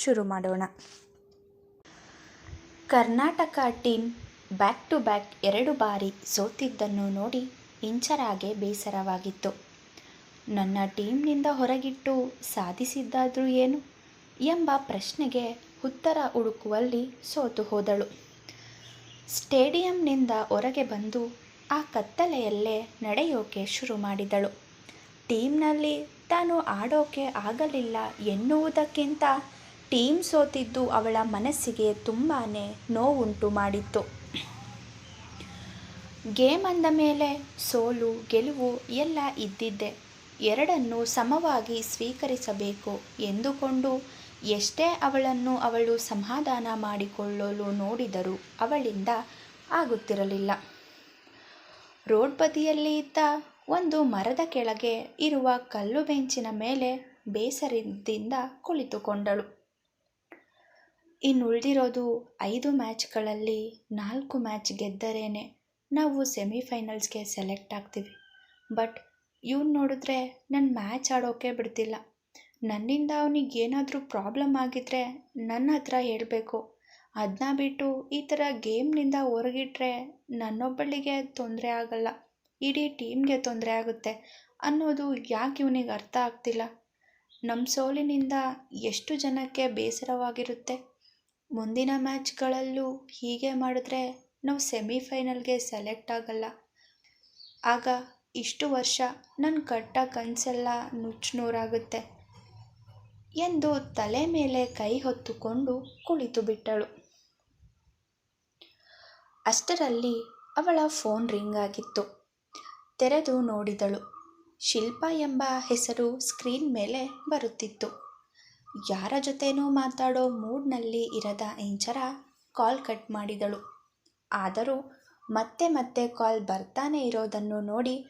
ಶುರು ಮಾಡೋಣ. Karnataka team back to back ಎರಡು ಬಾರಿ ಸೋತಿದ್ದನ್ನು ನೋಡಿ ಇಂಚರಾಗೆ ಬೇಸರವಾಗಿತ್ತು. ನನ್ನ ಟೀಮ್ನಿಂದ ಹೊರಗಿಟ್ಟು ಸಾಧಿಸಿದ್ದಾದರೂ ಏನು ಎಂಬ ಪ್ರಶ್ನೆಗೆ ಉತ್ತರ ಹುಡುಕುವಲ್ಲಿ ಸೋತು ಹೋದಳು. ಸ್ಟೇಡಿಯಂನಿಂದ ಹೊರಗೆ ಬಂದು ಆ ಕತ್ತಲೆಯಲ್ಲೇ ನಡೆಯೋಕೆ ಶುರು ಮಾಡಿದಳು. ಟೀಮ್ನಲ್ಲಿ ತಾನು ಆಡೋಕೆ ಆಗಲಿಲ್ಲ ಎನ್ನುವುದಕ್ಕಿಂತ ಟೀಮ್ ಸೋತಿದ್ದು ಅವಳ ಮನಸ್ಸಿಗೆ ತುಂಬಾ ನೋವುಂಟು ಮಾಡಿತ್ತು. ಗೇಮ್ ಅಂದ ಮೇಲೆ ಸೋಲು, ಗೆಲುವು ಎಲ್ಲ ಇದ್ದಿದ್ದೆ. ಎರಡನ್ನು ಸಮವಾಗಿ ಸ್ವೀಕರಿಸಬೇಕು ಎಂದುಕೊಂಡು ಎಷ್ಟೇ ಅವಳನ್ನು ಅವಳು ಸಮಾಧಾನ ಮಾಡಿಕೊಳ್ಳಲು ನೋಡಿದರೂ ಅವಳಿಂದ ಆಗುತ್ತಿರಲಿಲ್ಲ. ರೋಡ್ ಬದಿಯಲ್ಲಿ ಇದ್ದ ಒಂದು ಮರದ ಕೆಳಗೆ ಇರುವ ಕಲ್ಲು ಬೆಂಚಿನ ಮೇಲೆ ಬೇಸರದಿಂದ ಕುಳಿತುಕೊಂಡಳು. ಇನ್ನುಳಿದಿರೋದು ಐದು ಮ್ಯಾಚ್ಗಳಲ್ಲಿ ನಾಲ್ಕು ಮ್ಯಾಚ್ ಗೆದ್ದರೇನೆ ನಾವು ಸೆಮಿಫೈನಲ್ಸ್ಗೆ ಸೆಲೆಕ್ಟ್ ಆಗ್ತೀವಿ. ಬಟ್ ಇವ್ನು ನೋಡಿದ್ರೆ ನನ್ನ ಮ್ಯಾಚ್ ಆಡೋಕೆ ಬಿಡ್ತಿಲ್ಲ. ನನ್ನಿಂದ ಅವನಿಗೆ ಏನಾದರೂ ಪ್ರಾಬ್ಲಮ್ ಆಗಿದ್ದರೆ ನನ್ನ ಹತ್ರ ಹೇಳಬೇಕು. ಅದನ್ನ ಬಿಟ್ಟು ಈ ಥರ ಗೇಮ್ನಿಂದ ಹೊರಗಿಟ್ರೆ ನನ್ನೊಬ್ಬಳಿಗೆ ತೊಂದರೆ ಆಗಲ್ಲ. ಇಡೀ ಟೀಮ್ಗೆ ತೊಂದರೆ ಆಗುತ್ತೆ ಅನ್ನೋದು ಯಾಕೆ ಇವನಿಗೆ ಅರ್ಥ ಆಗ್ತಿಲ್ಲ? ನಮ್ಮ ಸೋಲಿನಿಂದ ಎಷ್ಟು ಜನಕ್ಕೆ ಬೇಸರವಾಗಿರುತ್ತೆ? ಮುಂದಿನ ಮ್ಯಾಚ್ಗಳಲ್ಲೂ ಹೀಗೆ ಮಾಡಿದ್ರೆ ನಾವು ಸೆಮಿಫೈನಲ್ಗೆ ಸೆಲೆಕ್ಟ್ ಆಗಲ್ಲ. ಆಗ ಇಷ್ಟು ವರ್ಷ ನನ್ನ ಕಟ್ಟ ಕನಸೆಲ್ಲ ನುಚ್ಚುನೂರಾಗುತ್ತೆ ಎಂದು ತಲೆ ಮೇಲೆ ಕೈ ಹೊತ್ತುಕೊಂಡು ಕುಳಿತು ಬಿಟ್ಟಳು. ಅಷ್ಟರಲ್ಲಿ ಅವಳ ಫೋನ್ ರಿಂಗ್ ಆಗಿತ್ತು. ತೆರೆದು ನೋಡಿದಳು. ಶಿಲ್ಪ ಎಂಬ ಹೆಸರು ಸ್ಕ್ರೀನ್ ಮೇಲೆ ಬರುತ್ತಿತ್ತು. ಯಾರ ಜೊತೆನೂ ಮಾತಾಡೋ ಮೂಡ್ನಲ್ಲಿ ಇರದ ಇಂಚರ ಕಾಲ್ ಕಟ್ ಮಾಡಿದಳು. ಆದರೂ ಮತ್ತೆ ಮತ್ತೆ ಕಾಲ್ ಬರ್ತಾನೆ ಇರೋದನ್ನು ನೋಡಿ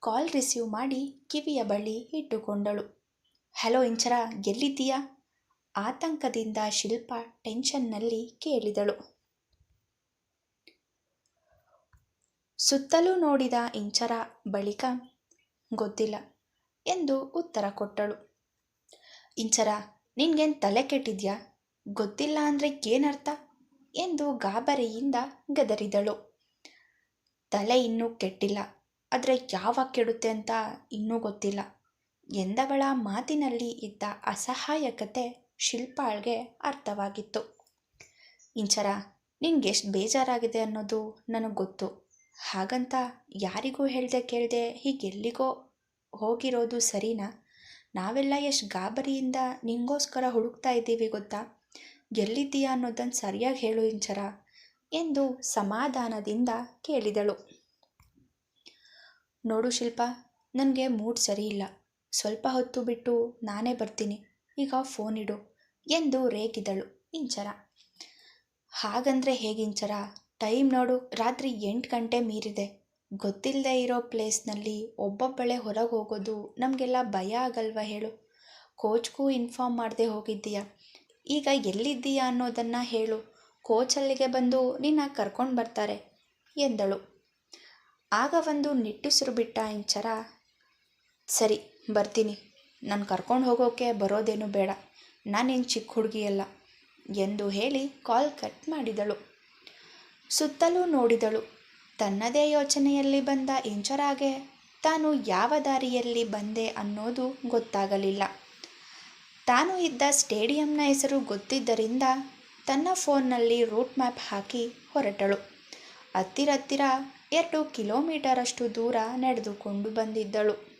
ಕಾಲ್ ರಿಸೀವ್ ಮಾಡಿ ಕಿವಿಯ ಬಳಿ ಇಟ್ಟುಕೊಂಡಳು. ಹಲೋ ಇಂಚರ, ಎಲ್ಲಿದ್ದೀಯಾ? ಆತಂಕದಿಂದ ಶಿಲ್ಪ ಟೆನ್ಷನ್ನಲ್ಲಿ ಕೇಳಿದಳು. ಸುತ್ತಲೂ ನೋಡಿದ ಇಂಚರ ಬಳಿಕ, ಗೊತ್ತಿಲ್ಲ ಎಂದು ಉತ್ತರ ಕೊಟ್ಟಳು. ಇಂಚರ, ನಿನ್ಗೇನು ತಲೆ ಕೆಟ್ಟಿದ್ಯಾ? ಗೊತ್ತಿಲ್ಲ ಅಂದರೆ ಏನರ್ಥ ಎಂದು ಗಾಬರಿಯಿಂದ ಗದರಿದಳು. ತಲೆ ಇನ್ನೂ ಕೆಟ್ಟಿಲ್ಲ. ಆದರೆ ಯಾವಾಗ ಕೆಡುತ್ತೆ ಅಂತ ಇನ್ನೂ ಗೊತ್ತಿಲ್ಲ. ಎಂದವಳ ಮಾತಿನಲ್ಲಿ ಇದ್ದ ಅಸಹಾಯಕತೆ ಶಿಲ್ಪಾಳ್ಗೆ ಅರ್ಥವಾಗಿತ್ತು. ಇಂಚರ, ನಿನ್ಗೆಷ್ಟು ಬೇಜಾರಾಗಿದೆ ಅನ್ನೋದು ನನಗೆ ಗೊತ್ತು. ಹಾಗಂತ ಯಾರಿಗೂ ಹೇಳ್ದೆ ಕೇಳದೆ ಹೀಗೆಲ್ಲಿಗೋ ಹೋಗಿರೋದು ಸರಿನಾ? ನಾವೆಲ್ಲ ಎಷ್ಟು ಗಾಬರಿಯಿಂದ ನಿಂಗೋಸ್ಕರ ಹುಡುಕ್ತಾ ಇದ್ದೀವಿ ಗೊತ್ತಾ? ಎಲ್ಲಿದ್ದೀಯಾ ಅನ್ನೋದನ್ನು ಸರಿಯಾಗಿ ಹೇಳು ಇಂಚರ ಎಂದು ಸಮಾಧಾನದಿಂದ ಕೇಳಿದಳು. ನೋಡು ಶಿಲ್ಪ, ನನಗೆ ಮೂಡ್ ಸರಿ ಇಲ್ಲ. ಸ್ವಲ್ಪ ಹೊತ್ತು ಬಿಟ್ಟು ನಾನೇ ಬರ್ತೀನಿ. ಈಗ ಫೋನ್ ಇಡು ಎಂದು ರೇಗಿದಳು ಇಂಚರ. ಹಾಗಂದ್ರೆ ಹೇಗಿಂಚರ ಟೈಮ್ ನೋಡು, ರಾತ್ರಿ ಎಂಟು ಗಂಟೆ ಮೀರಿದೆ. ಗೊತ್ತಿಲ್ಲದೆ ಇರೋ ಪ್ಲೇಸ್ನಲ್ಲಿ ಒಬ್ಬೊಬ್ಬಳೆ ಹೊರಗೆ ಹೋಗೋದು ನಮಗೆಲ್ಲ ಭಯ ಆಗಲ್ವ ಹೇಳು? ಕೋಚ್ಗೂ ಇನ್ಫಾರ್ಮ್ ಮಾಡದೆ ಹೋಗಿದ್ದೀಯಾ? ಈಗ ಎಲ್ಲಿದ್ದೀಯಾ ಅನ್ನೋದನ್ನು ಹೇಳು. ಕೋಚ್ ಅಲ್ಲಿಗೆ ಬಂದು ನಿನ್ನ ಕರ್ಕೊಂಡು ಬರ್ತಾರೆ ಎಂದಳು. ಆಗ ಒಂದು ನಿಟ್ಟುಸಿರು ಬಿಟ್ಟ ಇಂಚರ, ಸರಿ, ಬರ್ತೀನಿ. ನಾನು ಕರ್ಕೊಂಡು ಹೋಗೋಕೆ ಬರೋದೇನು ಬೇಡ. ನಾನೇನು ಚಿಕ್ಕ ಹುಡುಗಿಯಲ್ಲ ಎಂದು ಹೇಳಿ ಕಾಲ್ ಕಟ್ ಮಾಡಿದಳು. ಸುತ್ತಲೂ ನೋಡಿದಳು. ತನ್ನದೇ ಯೋಚನೆಯಲ್ಲಿ ಬಂದ ಇಂಚರಾಗೆ ತಾನು ಯಾವ ದಾರಿಯಲ್ಲಿ ಬಂದೆ ಅನ್ನೋದು ಗೊತ್ತಾಗಲಿಲ್ಲ. ತಾನು ಇದ್ದ ಸ್ಟೇಡಿಯಂನ ಹೆಸರು ಗೊತ್ತಿದ್ದರಿಂದ ತನ್ನ ಫೋನ್ನಲ್ಲಿ ರೂಟ್ ಮ್ಯಾಪ್ ಹಾಕಿ ಹೊರಟಳು. ಹತ್ತಿರತ್ತಿರ ಎರಡು ಕಿಲೋಮೀಟರಷ್ಟು ದೂರ ನಡೆದುಕೊಂಡು ಬಂದಿದ್ದಳು.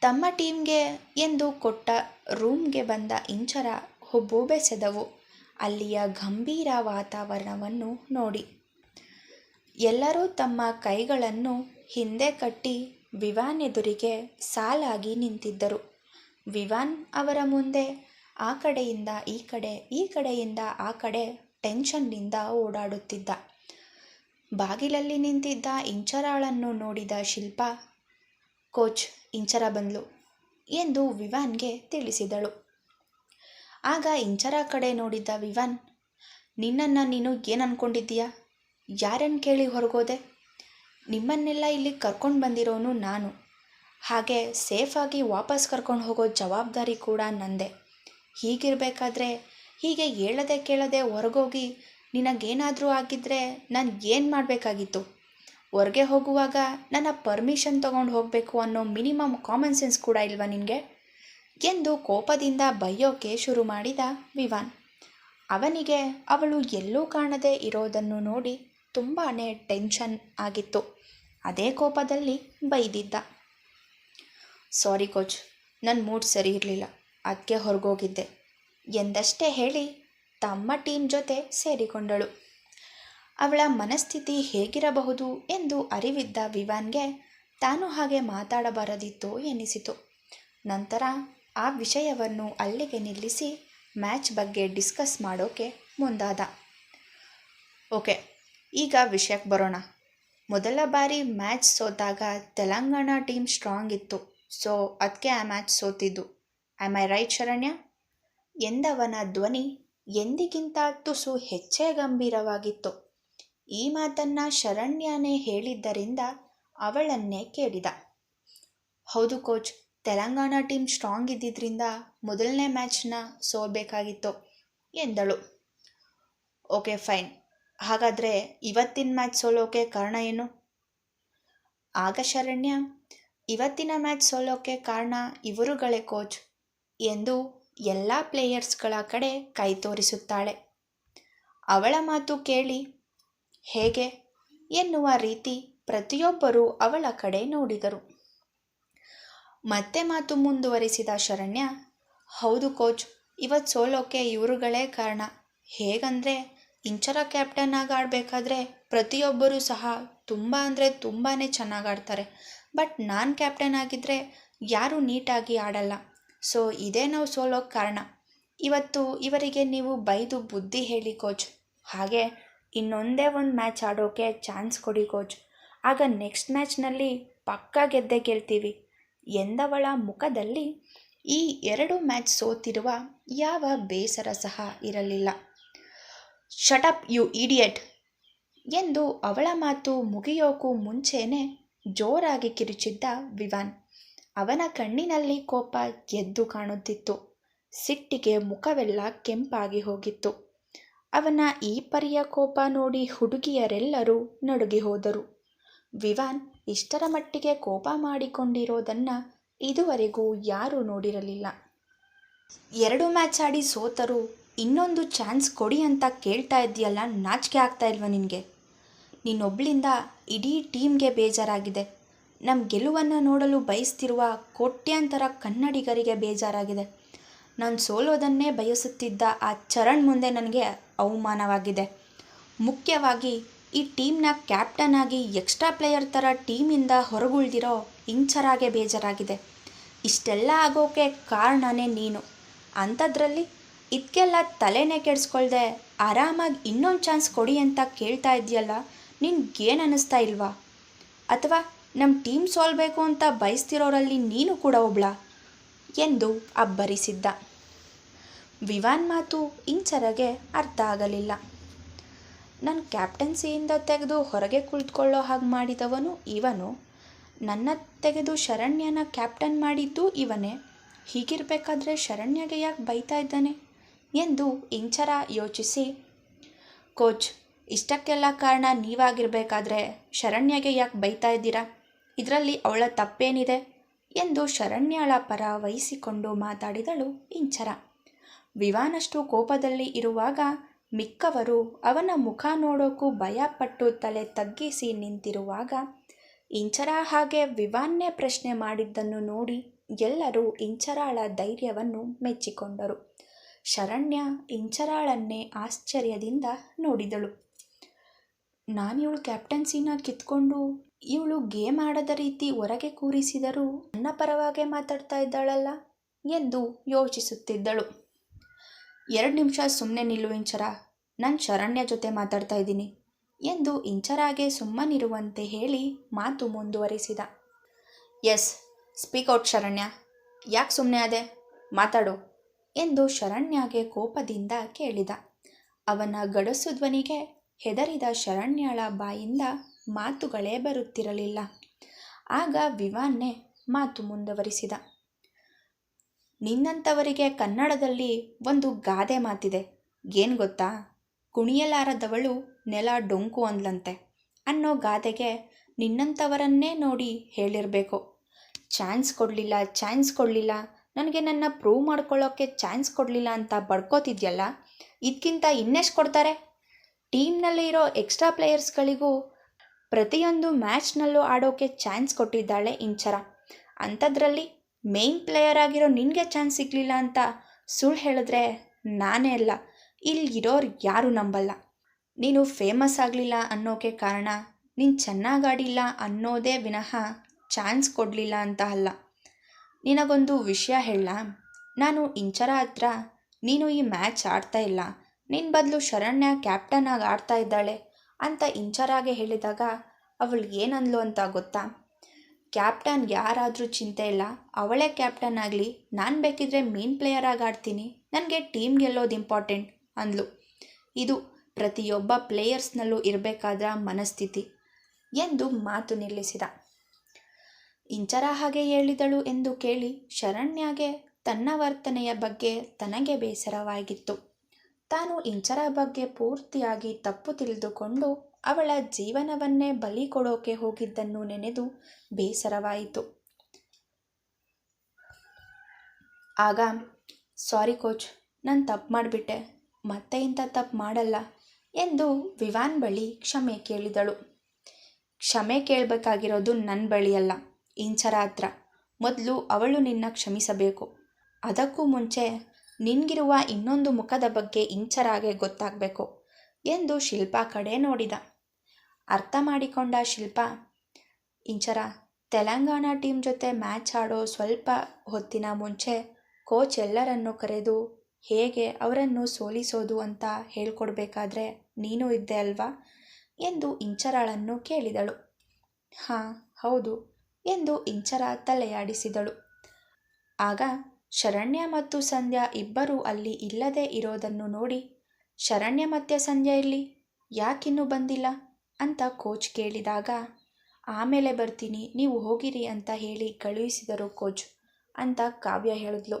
ತಮ್ಮ ಟೀಮ್ಗೆ ಎಂದು ಕೊಟ್ಟ ರೂಮ್ಗೆ ಬಂದ ಇಂಚರ ಹುಬ್ಬು ಬೆಸೆದವು. ಅಲ್ಲಿಯ ಗಂಭೀರ ವಾತಾವರಣವನ್ನು ನೋಡಿ ಎಲ್ಲರೂ ತಮ್ಮ ಕೈಗಳನ್ನು ಹಿಂದೆ ಕಟ್ಟಿ ವಿವಾನ್ ಎದುರಿಗೆ ಸಾಲಾಗಿ ನಿಂತಿದ್ದರು. ವಿವಾನ್ ಅವರ ಮುಂದೆ, ಆ ಕಡೆಯಿಂದ ಈ ಕಡೆ, ಈ ಕಡೆಯಿಂದ ಆ ಕಡೆ ಟೆನ್ಷನ್ನಿಂದ ಓಡಾಡುತ್ತಿದ್ದ. ಬಾಗಿಲಲ್ಲಿ ನಿಂತಿದ್ದ ಇಂಚರಾಳನ್ನು ನೋಡಿದ ಶಿಲ್ಪ, ಕೋಚ್, ಇಂಚರ ಬಂದ್ಲು ಎಂದು ವಿವಾನ್ಗೆ ತಿಳಿಸಿದಳು. ಆಗ ಇಂಚರ ಕಡೆ ನೋಡಿದ್ದ ವಿವಾನ್, ನಿನ್ನನ್ನು ನೀನು ಏನು ಅನ್ಕೊಂಡಿದ್ದೀಯಾ? ಯಾರನ್ನು ಕೇಳಿ ಹೊರಗೋದೆ? ನಿಮ್ಮನ್ನೆಲ್ಲ ಇಲ್ಲಿ ಕರ್ಕೊಂಡು ಬಂದಿರೋನು ನಾನು. ಹಾಗೆ ಸೇಫಾಗಿ ವಾಪಸ್ ಕರ್ಕೊಂಡು ಹೋಗೋ ಜವಾಬ್ದಾರಿ ಕೂಡ ನಂದೆ. ಹೀಗಿರಬೇಕಾದ್ರೆ, ಹೀಗೆ ಹೇಳದೆ ಕೇಳದೆ ಹೊರಗೋಗಿ ನಿನಗೇನಾದರೂ ಆಗಿದ್ದರೆ ನಾನು ಏನು ಮಾಡಬೇಕಾಗಿತ್ತು? ಹೊರಗೆ ಹೋಗುವಾಗ ನನ್ನ ಪರ್ಮಿಷನ್ ತೊಗೊಂಡು ಹೋಗಬೇಕು ಅನ್ನೋ ಮಿನಿಮಮ್ ಕಾಮನ್ ಸೆನ್ಸ್ ಕೂಡ ಇಲ್ವಾ ನಿನಗೆ? ಎಂದು ಕೋಪದಿಂದ ಬೈಯೋಕೆ ಶುರು ಮಾಡಿದ ವಿವಾನ್. ಅವನಿಗೆ ಅವಳು ಎಲ್ಲೂ ಕಾಣದೆ ಇರೋದನ್ನು ನೋಡಿ ತುಂಬಾ ಟೆನ್ಷನ್ ಆಗಿತ್ತು. ಅದೇ ಕೋಪದಲ್ಲಿ ಬೈದಿದ್ದ. ಸಾರಿ ಕೋಚ್ ನನ್ನ ಮೂಡ್ ಸರಿ ಇರಲಿಲ್ಲ. ಅದಕ್ಕೆ ಹೊರಗೋಗಿದ್ದೆ. ಎಂದಷ್ಟೇ ಹೇಳಿ ತಮ್ಮ ಟೀಮ್ ಜೊತೆ ಸೇರಿಕೊಂಡಳು. ಅವಳ ಮನಸ್ಥಿತಿ ಹೇಗಿರಬಹುದು ಎಂದು ಅರಿವಿದ್ದ ವಿವಾನ್ಗೆ ತಾನು ಹಾಗೆ ಮಾತಾಡಬಾರದಿತ್ತು ಎನಿಸಿತು. ನಂತರ ಆ ವಿಷಯವನ್ನು ಅಲ್ಲಿಗೆ ನಿಲ್ಲಿಸಿ ಮ್ಯಾಚ್ ಬಗ್ಗೆ ಡಿಸ್ಕಸ್ ಮಾಡೋಕೆ ಮುಂದಾದ. ಓಕೆ ಈಗ ವಿಷಯಕ್ಕೆ ಬರೋಣ. ಮೊದಲ ಬಾರಿ ಮ್ಯಾಚ್ ಸೋತಾಗ ತೆಲಂಗಾಣ ಟೀಮ್ ಸ್ಟ್ರಾಂಗ್ ಇತ್ತು. ಸೊ ಅದಕ್ಕೆ ಆ ಮ್ಯಾಚ್ ಸೋತಿದ್ದು. I right Saranya? ಎಂದವನ ಧ್ವನಿ ಎಂದಿಗಿಂತ ತುಸು ಹೆಚ್ಚೇ ಗಂಭೀರವಾಗಿತ್ತು. ಈ ಮಾತನ್ನು ಶರಣ್ಯನೇ ಹೇಳಿದ್ದರಿಂದ ಅವಳನ್ನೇ ಕೇಳಿದ. ಹೌದು ಕೋಚ್, ತೆಲಂಗಾಣ ಟೀಮ್ ಸ್ಟ್ರಾಂಗ್ ಇದ್ದಿದ್ದರಿಂದ ಮೊದಲನೇ ಮ್ಯಾಚ್ನ ಸೋಲ್ಬೇಕಾಗಿತ್ತು ಎಂದಳು. Okay, fine. ಹಾಗಾದರೆ ಇವತ್ತಿನ ಮ್ಯಾಚ್ ಸೋಲೋಕೆ ಕಾರಣ ಏನು? ಆಗ ಶರಣ್ಯ, ಇವತ್ತಿನ ಮ್ಯಾಚ್ ಸೋಲೋಕೆ ಕಾರಣ ಇವರುಗಳೇ ಕೋಚ್ ಎಂದು ಎಲ್ಲ ಪ್ಲೇಯರ್ಸ್ಗಳ ಕಡೆ ಕೈ ತೋರಿಸುತ್ತಾಳೆ. ಅವಳ ಮಾತು ಕೇಳಿ, ಹೇಗೆ? ಎನ್ನುವ ರೀತಿ ಪ್ರತಿಯೊಬ್ಬರೂ ಅವಳ ಕಡೆ ನೋಡಿದರು. ಮತ್ತೆ ಮಾತು ಮುಂದುವರಿಸಿದ ಶರಣ್ಯ, ಹೌದು ಕೋಚ್ ಇವತ್ತು ಸೋಲೋಕೆ ಇವರುಗಳೇ ಕಾರಣ. ಹೇಗಂದರೆ ಇಂಚರ ಕ್ಯಾಪ್ಟನ್ ಆಗಿ ಆಡಬೇಕಾದ್ರೆ ಪ್ರತಿಯೊಬ್ಬರೂ ಸಹ ತುಂಬ ಅಂದರೆ ತುಂಬಾ ಚೆನ್ನಾಗಿ ಆಡ್ತಾರೆ. ಬಟ್ ನಾನು ಕ್ಯಾಪ್ಟನ್ ಆಗಿದ್ದರೆ ಯಾರೂ ನೀಟಾಗಿ ಆಡಲ್ಲ. ಸೊ, ಇದೇ ನಾವು ಸೋಲೋಕ್ಕೆ ಕಾರಣ. ಇವತ್ತು ಇವರಿಗೆ ನೀವು ಬೈದು ಬುದ್ಧಿ ಹೇಳಿ ಕೋಚ್. ಹಾಗೆ ಇನ್ನೊಂದೇ ಒಂದು ಮ್ಯಾಚ್ ಆಡೋಕೆ ಚಾನ್ಸ್ ಕೊಡಿ ಕೋಚ್. ಆಗ ನೆಕ್ಸ್ಟ್ ಮ್ಯಾಚ್ನಲ್ಲಿ ಪಕ್ಕಾ ಗೆದ್ದೆ ಗೆಲ್ತೀವಿ. ಎಂದವಳ ಮುಖದಲ್ಲಿ ಈ ಎರಡು ಮ್ಯಾಚ್ ಸೋತಿರುವ ಯಾವ ಬೇಸರ ಸಹ ಇರಲಿಲ್ಲ. ಶಟಪ್ ಯು ಇಡಿಯಟ್ ಎಂದು ಅವಳ ಮಾತು ಮುಗಿಯೋಕು ಮುಂಚೆನೇ ಜೋರಾಗಿ ಕಿರುಚಿದ್ದ ವಿವಾನ್. ಅವನ ಕಣ್ಣಿನಲ್ಲಿ ಕೋಪ ಎದ್ದು ಕಾಣುತ್ತಿತ್ತು. ಸಿಟ್ಟಿಗೆ ಮುಖವೆಲ್ಲ ಕೆಂಪಾಗಿ ಹೋಗಿತ್ತು. ಅವನ ಈ ಪರಿಯ ಕೋಪ ನೋಡಿ ಹುಡುಗಿಯರೆಲ್ಲರೂ ನಡುಗಿ ಹೋದರು. ವಿವಾನ್ ಇಷ್ಟರ ಮಟ್ಟಿಗೆ ಕೋಪ ಮಾಡಿಕೊಂಡಿರೋದನ್ನು ಇದುವರೆಗೂ ಯಾರೂ ನೋಡಿರಲಿಲ್ಲ. ಎರಡು ಮ್ಯಾಚ್ ಆಡಿ ಸೋತರು ಇನ್ನೊಂದು ಚಾನ್ಸ್ ಕೊಡಿ ಅಂತ ಕೇಳ್ತಾ ಇದೆಯಲ್ಲ ನಾಚಿಕೆ ಆಗ್ತಾ ಇಲ್ವ ನಿನಗೆ? ನೀನೊಬ್ಳಿಂದ ಇಡೀ ಟೀಮ್ಗೆ ಬೇಜಾರಾಗಿದೆ. ನಮ್ಮ ಗೆಲುವನ್ನು ನೋಡಲು ಬಯಸ್ತಿರುವ ಕೋಟ್ಯಾಂತರ ಕನ್ನಡಿಗರಿಗೆ ಬೇಜಾರಾಗಿದೆ. ನಾನು ಸೋಲೋದನ್ನೇ ಬಯಸುತ್ತಿದ್ದ ಆ ಚರಣ್ ಮುಂದೆ ನನಗೆ ಅವಮಾನವಾಗಿದೆ. ಮುಖ್ಯವಾಗಿ ಈ ಟೀಮ್ನ ಕ್ಯಾಪ್ಟನ್ ಆಗಿ ಎಕ್ಸ್ಟ್ರಾ ಪ್ಲೇಯರ್ ಥರ ಟೀಮಿಂದ ಹೊರಗುಳ್ದಿರೋ ಇಂಚರಾಗೆ ಬೇಜಾರಾಗಿದೆ. ಇಷ್ಟೆಲ್ಲ ಆಗೋಕೆ ಕಾರಣನೇ ನೀನು. ಅಂಥದ್ರಲ್ಲಿ ಇದಕ್ಕೆಲ್ಲ ತಲೆನೇ ಕೆಡಿಸ್ಕೊಳ್ದೆ, ಆರಾಮಾಗಿ ಇನ್ನೊಂದು ಚಾನ್ಸ್ ಕೊಡಿ ಅಂತ ಕೇಳ್ತಾ ಇದೆಯಲ್ಲ ನಿನ್ಗೇನು ಅನ್ನಿಸ್ತಾ ಇಲ್ವಾ? ಅಥವಾ ನಮ್ಮ ಟೀಮ್ ಸೋಲ್ಬೇಕು ಅಂತ ಬಯಸ್ತಿರೋರಲ್ಲಿ ನೀನು ಕೂಡ ಒಬ್ಳ? ಎಂದು ಅಬ್ಬರಿಸಿದ್ದ. ವಿವಾನ್ ಮಾತು ಇಂಚರಗೆ ಅರ್ಥ ಆಗಲಿಲ್ಲ. ನನ್ನ ಕ್ಯಾಪ್ಟನ್ಸಿಯಿಂದ ತೆಗೆದು ಹೊರಗೆ ಕುಳಿತುಕೊಳ್ಳೋ ಹಾಗೆ ಮಾಡಿದವನು ಇವನು. ನನ್ನ ತೆಗೆದು ಶರಣ್ಯನ ಕ್ಯಾಪ್ಟನ್ ಮಾಡಿದ್ದು ಇವನೇ. ಹೀಗಿರಬೇಕಾದ್ರೆ ಶರಣ್ಯಗೆ ಯಾಕೆ ಬೈತಾ ಇದ್ದಾನೆ? ಎಂದು ಇಂಚರ ಯೋಚಿಸಿ, ಕೋಚ್, ಇಷ್ಟಕ್ಕೆಲ್ಲ ಕಾರಣ ನೀವಾಗಿರಬೇಕಾದ್ರೆ ಶರಣ್ಯಗೆ ಯಾಕೆ ಬೈತಾ ಇದ್ದೀರಾ? ಇದರಲ್ಲಿ ಅವಳ ತಪ್ಪೇನಿದೆ? ಎಂದು ಶರಣ್ಯಳ ಪರ ವಹಿಸಿಕೊಂಡು ಮಾತಾಡಿದಳು ಇಂಚರ. ವಿವಾನಷ್ಟು ಕೋಪದಲ್ಲಿ ಇರುವಾಗ ಮಿಕ್ಕವರು ಅವನ ಮುಖ ನೋಡೋಕ್ಕೂ ಭಯಪಟ್ಟು ತಲೆ ತಗ್ಗಿಸಿ ನಿಂತಿರುವಾಗ ಇಂಚರ ಹಾಗೆ ವಿವಾನ್ನೇ ಪ್ರಶ್ನೆ ಮಾಡಿದ್ದನ್ನು ನೋಡಿ ಎಲ್ಲರೂ ಇಂಚರಾಳ ಧೈರ್ಯವನ್ನು ಮೆಚ್ಚಿಕೊಂಡರು. ಶರಣ್ಯ ಇಂಚರಾಳನ್ನೇ ಆಶ್ಚರ್ಯದಿಂದ ನೋಡಿದಳು. ನಾನಿವಳು ಕ್ಯಾಪ್ಟನ್ಸಿನ ಕಿತ್ಕೊಂಡು ಇವಳು ಗೇಮ್ ಆಡದ ರೀತಿ ಹೊರಗೆ ಕೂರಿಸಿದರೂ ನನ್ನ ಪರವಾಗೆ ಮಾತಾಡ್ತಾ ಇದ್ದಾಳಲ್ಲ ಎಂದು ಯೋಚಿಸುತ್ತಿದ್ದಳು. ಎರಡು ನಿಮಿಷ ಸುಮ್ಮನೆ ನಿಲ್ಲು ಇಂಚರ, ನಾನು ಶರಣ್ಯ ಜೊತೆ ಮಾತಾಡ್ತಾ ಇದ್ದೀನಿ ಎಂದು ಇಂಚರಾಗೆ ಸುಮ್ಮನಿರುವಂತೆ ಹೇಳಿ ಮಾತು ಮುಂದುವರಿಸಿದ. Yes, speak out Sharanya. ಯಾಕೆ ಸುಮ್ಮನೆ ಅದೇ ಮಾತಾಡು. ಎಂದು ಶರಣ್ಯಗೆ ಕೋಪದಿಂದ ಕೇಳಿದ. ಅವನ ಗಡಸು ಧ್ವನಿಗೆ ಹೆದರಿದ ಶರಣ್ಯಳ ಬಾಯಿಂದ ಮಾತುಗಳೇ ಬರುತ್ತಿರಲಿಲ್ಲ. ಆಗ ವಿವಾನ್ನೆ ಮಾತು ಮುಂದುವರಿಸಿದ. ನಿನ್ನಂಥವರಿಗೆ ಕನ್ನಡದಲ್ಲಿ ಒಂದು ಗಾದೆ ಮಾತಿದೆ. ಏನು ಗೊತ್ತಾ? ಕುಣಿಯಲಾರದವಳು ನೆಲ ಡೊಂಕು ಅಂದ್ಲಂತೆ. ಅನ್ನೋ ಗಾದೆಗೆ ನಿನ್ನಂಥವರನ್ನೇ ನೋಡಿ ಹೇಳಿರಬೇಕು. ಚಾನ್ಸ್ ಕೊಡಲಿಲ್ಲ ಚಾನ್ಸ್ ಕೊಡಲಿಲ್ಲ. ನನಗೆ ನನ್ನ ಪ್ರೂವ್ ಮಾಡ್ಕೊಳ್ಳೋಕ್ಕೆ ಚಾನ್ಸ್ ಕೊಡಲಿಲ್ಲ ಅಂತ ಬಡ್ಕೋತಿದ್ಯಲ್ಲ ಇದಕ್ಕಿಂತ ಇನ್ನೆಷ್ಟು ಕೊಡ್ತಾರೆ? ಟೀಮ್ನಲ್ಲಿ ಇರೋ ಎಕ್ಸ್ಟ್ರಾ ಪ್ಲೇಯರ್ಸ್ಗಳಿಗೂ ಪ್ರತಿಯೊಂದು ಮ್ಯಾಚ್ನಲ್ಲೂ ಆಡೋಕ್ಕೆ ಚಾನ್ಸ್ ಕೊಟ್ಟಿದ್ದಾಳೆ ಇಂಚರ. ಅಂಥದ್ರಲ್ಲಿ ಮೇನ್ ಪ್ಲೇಯರ್ ಆಗಿರೋ ನಿನಗೆ ಚಾನ್ಸ್ ಸಿಗಲಿಲ್ಲ ಅಂತ ಸುಳ್ಳು ಹೇಳಿದ್ರೆ ನಾನೇ ಅಲ್ಲ ಇಲ್ಲಿ ಇರೋರು ಯಾರೂ ನಂಬಲ್ಲ. ನೀನು ಫೇಮಸ್ ಆಗಲಿಲ್ಲ ಅನ್ನೋಕೆ ಕಾರಣ ನೀನು ಚೆನ್ನಾಗಿ ಆಡಿಲ್ಲ ಅನ್ನೋದೇ ವಿನಃ ಚಾನ್ಸ್ ಕೊಡಲಿಲ್ಲ ಅಂತ ಅಲ್ಲ. ನಿನಗೊಂದು ವಿಷಯ ಹೇಳ. ನಾನು ಇಂಚರ ಹತ್ರ ನೀನು ಈ ಮ್ಯಾಚ್ ಆಡ್ತಾ ಇಲ್ಲ. ನಿನ್ನ ಬದಲು ಶರಣ್ಯ ಕ್ಯಾಪ್ಟನ್ ಆಗಿ ಆಡ್ತಾ ಇದ್ದಾಳೆ ಅಂತ ಇಂಚರಾಗೆ ಹೇಳಿದಾಗ ಅವಳು ಏನಂದ್ಲು ಅಂತ ಗೊತ್ತಾ? ಕ್ಯಾಪ್ಟನ್ ಯಾರಾದರೂ ಚಿಂತೆ ಇಲ್ಲ. ಅವಳೇ ಕ್ಯಾಪ್ಟನ್ ಆಗಲಿ. ನಾನು ಬೇಕಿದ್ರೆ ಮೇನ್ ಪ್ಲೇಯರ್ ಆಗಿ ಆಡ್ತೀನಿ. ನನಗೆ ಟೀಮ್ ಗೆಲ್ಲೋದು ಇಂಪಾರ್ಟೆಂಟ್ ಅಂದ್ಲು. ಇದು ಪ್ರತಿಯೊಬ್ಬ ಪ್ಲೇಯರ್ಸ್ನಲ್ಲೂ ಇರಬೇಕಾದ ಮನಸ್ಥಿತಿ. ಎಂದು ಮಾತು ನಿಲ್ಲಿಸಿದ. ಇಂಚರ ಹಾಗೆ ಹೇಳಿದಳು ಎಂದು ಕೇಳಿ ಶರಣ್ಯಗೆ ತನ್ನ ವರ್ತನೆಯ ಬಗ್ಗೆ ತನಗೆ ಬೇಸರವಾಗಿತ್ತು. ತಾನು ಇಂಚರ ಬಗ್ಗೆ ಪೂರ್ತಿಯಾಗಿ ತಪ್ಪು ತಿಳಿದುಕೊಂಡು ಅವಳ ಜೀವನವನ್ನೇ ಬಲಿ ಕೊಡೋಕೆ ಹೋಗಿದ್ದನ್ನು ನೆನೆದು ಬೇಸರವಾಯಿತು. ಆಗ, ಸಾರಿ ಕೋಚ್, ನಾನು ತಪ್ಪು ಮಾಡಿಬಿಟ್ಟೆ. ಮತ್ತೆ ಇಂಥ ತಪ್ಪು ಮಾಡಲ್ಲ ಎಂದು ವಿವಾನ್ ಬಳಿ ಕ್ಷಮೆ ಕೇಳಿದಳು. ಕ್ಷಮೆ ಕೇಳಬೇಕಾಗಿರೋದು ನನ್ನ ಬಳಿಯಲ್ಲ. ಇಂಚರ ಹತ್ರ ಮೊದಲು ಅವಳು ನಿನ್ನ ಕ್ಷಮಿಸಬೇಕು. ಅದಕ್ಕೂ ಮುಂಚೆ ನಿನ್ಗಿರುವ ಇನ್ನೊಂದು ಮುಖದ ಬಗ್ಗೆ ಇಂಚರಾಗೆ ಗೊತ್ತಾಗಬೇಕು ಎಂದು ಶಿಲ್ಪ ಕಡೆ ನೋಡಿದ. ಅರ್ಥ ಮಾಡಿಕೊಂಡ ಶಿಲ್ಪ, ಇಂಚರ, ತೆಲಂಗಾಣ ಟೀಮ್ ಜೊತೆ ಮ್ಯಾಚ್ ಆಡೋ ಸ್ವಲ್ಪ ಹೊತ್ತಿನ ಮುಂಚೆ ಕೋಚ್ ಎಲ್ಲರನ್ನು ಕರೆದು ಹೇಗೆ ಅವರನ್ನು ಸೋಲಿಸೋದು ಅಂತ ಹೇಳ್ಕೊಡ್ಬೇಕಾದ್ರೆ ನೀನು ಇದ್ದೆ ಅಲ್ವಾ? ಎಂದು ಇಂಚರಾಳನ್ನು ಕೇಳಿದಳು. ಹಾಂ, ಹೌದು. ಎಂದು ಇಂಚರ ತಲೆಯಾಡಿಸಿದಳು. ಆಗ ಶರಣ್ಯ ಮತ್ತು ಸಂಧ್ಯಾ ಇಬ್ಬರೂ ಅಲ್ಲಿ ಇಲ್ಲದೆ ಇರೋದನ್ನು ನೋಡಿ, ಶರಣ್ಯ ಮತ್ತೆ ಸಂಧ್ಯಾ ಇಲ್ಲಿ? ಯಾಕಿನ್ನೂ ಬಂದಿಲ್ಲ? ಅಂತ ಕೋಚ್ ಕೇಳಿದಾಗ, ಆಮೇಲೆ ಬರ್ತೀನಿ, ನೀವು ಹೋಗಿರಿ ಅಂತ ಹೇಳಿ ಕಳುಹಿಸಿದರು ಕೋಚ್ ಅಂತ ಕಾವ್ಯ ಹೇಳಿದ್ಲು.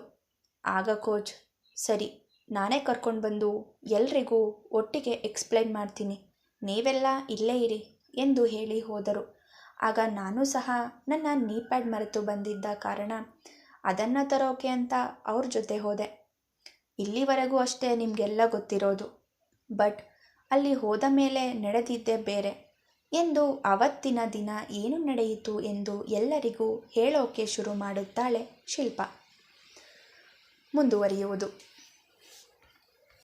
ಆಗ ಕೋಚ್, ಸರಿ, ನಾನೇ ಕರ್ಕೊಂಡು ಬಂದು ಎಲ್ರಿಗೂ ಒಟ್ಟಿಗೆ ಎಕ್ಸ್ಪ್ಲೈನ್ ಮಾಡ್ತೀನಿ, ನೀವೆಲ್ಲ ಇಲ್ಲೇ ಇರಿ ಎಂದು ಹೇಳಿ ಹೋದರು. ಆಗ ನಾನು ಸಹ ನನ್ನ ನೀ ಪ್ಯಾಡ್ ಮರೆತು ಬಂದಿದ್ದ ಕಾರಣ ಅದನ್ನು ತರೋಕೆ ಅಂತ ಅವ್ರ ಜೊತೆ ಹೋದೆ. ಇಲ್ಲಿವರೆಗೂ ಅಷ್ಟೇ ನಿಮಗೆಲ್ಲ ಗೊತ್ತಿರೋದು. ಬಟ್ ಅಲ್ಲಿ ಹೋದ ಮೇಲೆ ನಡೆದಿದ್ದೇ ಬೇರೆ. ಎಂದು ಅವತ್ತಿನ ದಿನ ಏನು ನಡೆಯಿತು ಎಂದು ಎಲ್ಲರಿಗೂ ಹೇಳೋಕೆ ಶುರು ಮಾಡುತ್ತಾಳೆ ಶಿಲ್ಪ. ಮುಂದುವರಿಯುವುದು.